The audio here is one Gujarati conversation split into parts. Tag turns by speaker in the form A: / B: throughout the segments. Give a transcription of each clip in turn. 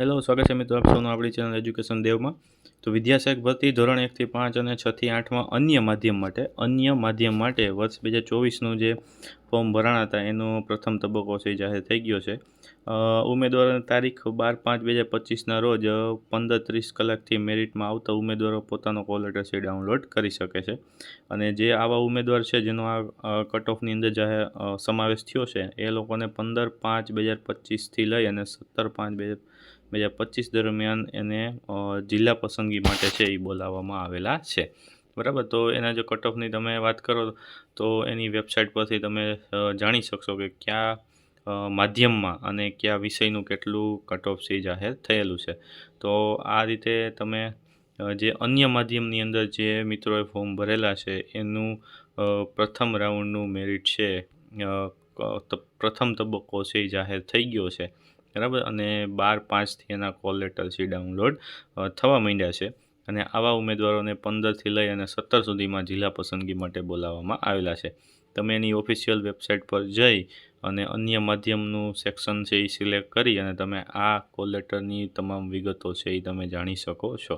A: હેલો સ્વાગત છે મિત્રો આપ સૌનું આપણી ચેનલ એજ્યુકેશન દેવમાં તો વિદ્યાસહાયક ભરતી ધોરણ એકથી પાંચ અને છથી આઠમાં અન્ય માધ્યમ માટે, અન્ય માધ્યમ માટે વર્ષ બે હજાર ચોવીસનું જે ફોર્મ ભરાણા હતા, એનો પ્રથમ તબક્કો છે જાહેર થઈ ગયો છે. ઉમેદવારોની તારીખ બાર પાંચ બે હજાર પચીસના રોજ પંદર ત્રીસ કલાકથી મેરિટમાં આવતા ઉમેદવારો પોતાનો કોલ લેટર છે ડાઉનલોડ કરી શકે છે. અને જે આવા ઉમેદવાર છે, જેનો આ કટ ઓફની અંદર જાહેર સમાવેશ થયો છે, એ લોકોને પંદર પાંચ બે હજાર પચીસથી લઈ અને સત્તર પાંચ બે હજાર બે હજાર પચીસ દરમિયાન એને જિલ્લા પસંદગી માટે છે એ બોલાવવામાં આવેલા છે. બરાબર? તો એના જો કટ ઓફની તમે વાત કરો તો એની વેબસાઇટ પરથી તમે જાણી શકશો કે કયા માધ્યમમાં અને કયા વિષયનું કેટલું કટ ઓફ છે જાહેર થયેલું છે. તો આ રીતે તમે જે અન્ય માધ્યમની અંદર જે મિત્રોએ ફોર્મ ભરેલા છે એનું પ્રથમ રાઉન્ડનું મેરિટ છે પ્રથમ તબક્કો છે એ જાહેર થઈ ગયો છે. બરાબર? અને બાર પાંચથી એના કોલ લેટર છે ડાઉનલોડ થવા માંડ્યા છે. અને આવા ઉમેદવારોને પંદરથી લઈ અને સત્તર સુધીમાં જિલ્લા પસંદગી માટે બોલાવવામાં આવેલા છે. તમે એની ઓફિશિયલ વેબસાઇટ પર જઈ અને અન્ય માધ્યમનું સેક્શન છે એ સિલેક્ટ કરી અને તમે આ કોલ લેટરની તમામ વિગતો છે એ તમે જાણી શકો છો.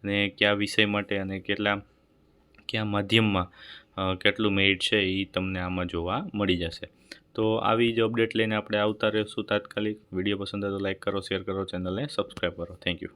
A: અને કયા વિષય માટે અને કેટલા, કયા માધ્યમમાં કેટલું મેરિટ છે એ તમને આમાં જોવા મળી જશે. તો આવી જ અપડેટ લઈને આપણે આવતા રહીશું તાત્કાલિક. વીડિયો પસંદ આવે તો લાઇક કરો શેર કરો ચેનલને સબસ્ક્રાઈબ કરો. Thank you